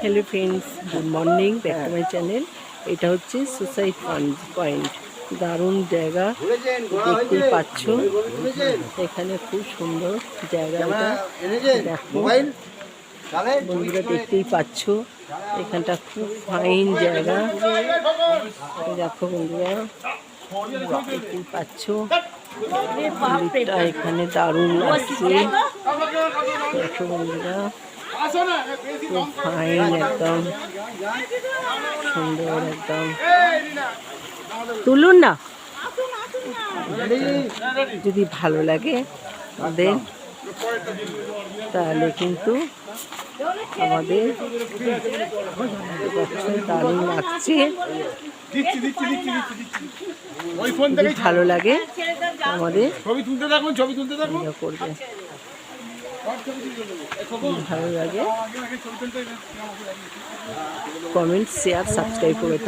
Hello friends good morning back to my channel এটা হচ্ছে suicide point point দারুণ জায়গা। দেখতেই পাচ্ছ। এখানে খুব সুন্দর জায়গাটা দেখো। বন্ধুরা দেখতেই পাচ্ছ। এখানটা খুব ফাইন জায়গা। দেখো বন্ধুরা। দেখতেই পাচ্ছ। এখানে দারুণ লাগছে। দেখো বন্ধুরা। ফাইন একদম। সুন্দর একদম। তুলুন না। যদি ভালো লাগে আমাদের তাহলে কিন্তু আমাদের দারুণ লাগছে। ভালো লাগে আমাদের ছবি তুলতে থাকুন ছবি তুলতে থাকুন। করবে সব ছবি তুলতে থাকুন যদি ভালো লাগে। কমেন্ট শেয়ার সাবস্ক্রাইব করে